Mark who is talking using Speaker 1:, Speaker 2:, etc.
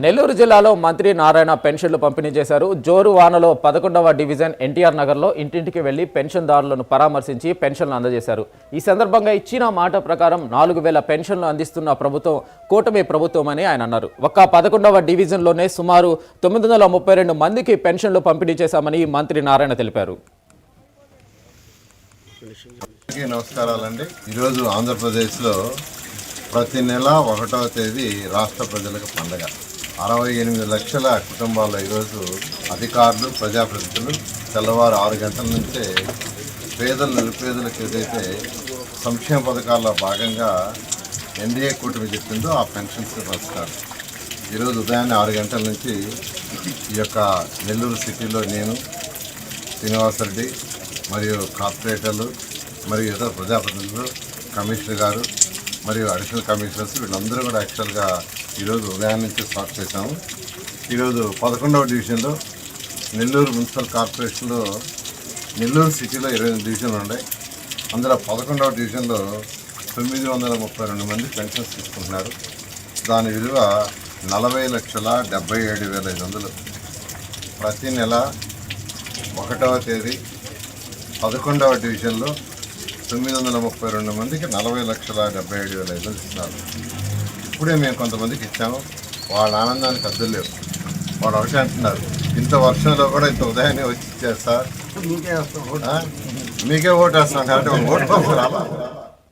Speaker 1: నెల్లూరు జిల్లాలో మంత్రి నారాయణ పెన్షన్లు పంపిణీ చేశారు. జోరు వానలో పదకొండవ డివిజన్ ఎన్టీఆర్ నగర్లో ఇంటింటికి వెళ్ళి పెన్షన్దారులను పరామర్శించి పెన్షన్లు అందజేశారు. ఈ సందర్భంగా ఇచ్చిన మాట ప్రకారం నాలుగు వేల పెన్షన్లు అందిస్తున్న ప్రభుత్వం కూటమి ప్రభుత్వం అని ఆయన అన్నారు. ఒక్క పదకొండవ డివిజన్లోనే సుమారు తొమ్మిది వందల ముప్పై రెండు మందికి పెన్షన్లు పంపిణీ చేశామని మంత్రి నారాయణ తెలిపారు.
Speaker 2: నమస్కారాలండి. ఈరోజు ఆంధ్రప్రదేశ్లో ప్రతి నెల ఒకటవ తేదీ రాష్ట్ర ప్రజలకు పండగ. అరవై ఎనిమిది లక్షల కుటుంబాల్లో ఈరోజు అధికారులు ప్రజాప్రతినిధులు తెల్లవారు ఆరు గంటల నుంచే పేదలు నిరుపేదలకు ఏదైతే సంక్షేమ పథకాల్లో భాగంగా ఎన్డీఏ కూటమి చెప్పిందో ఆ పెన్షన్స్ వస్తారు ఈరోజు ఉదయాన్నే ఆరు గంటల నుంచి ఈ యొక్క నెల్లూరు సిటీలో నేను శ్రీనివాసరెడ్డి మరియు కార్పొరేటర్లు మరియు ఇతర ప్రజాప్రతినిధులు కమిషనర్ గారు మరియు అడిషనల్ కమిషనర్స్ వీళ్ళందరూ కూడా యాక్చువల్గా ఈరోజు ఉదయం నుంచి స్టార్ట్ చేశాము. ఈరోజు పదకొండవ డివిజన్లో నెల్లూరు మున్సిపల్ కార్పొరేషన్లో నెల్లూరు సిటీలో ఇరవై ఎనిమిది డివిజన్లు ఉన్నాయి. అందులో పదకొండవ డివిజన్లో తొమ్మిది వందల ముప్పై రెండు మంది పెన్షన్స్ తీసుకుంటున్నారు. దాని విలువ నలభై లక్షల డెబ్బై ఏడు వేల ఐదు వందలు. ప్రతి నెల ఒకటవ తేదీ పదకొండవ డివిజన్లో తొమ్మిది వందల ముప్పై రెండు మందికి నలభై లక్షల డెబ్బై ఏడు వేల ఐదు వందలు ఇస్తున్నారు. ఇప్పుడే మేము కొంతమందికి ఇచ్చాము. వాళ్ళ ఆనందానికి అద్దెలు లేవు. వాళ్ళు ఒకటే అంటున్నారు. ఇంత వర్షంలో కూడా ఇంత ఉదయాన్నే వచ్చి ఆ? మీకే ఓటు వేస్తాం. కాబట్టి ఓటు పంపు రాలా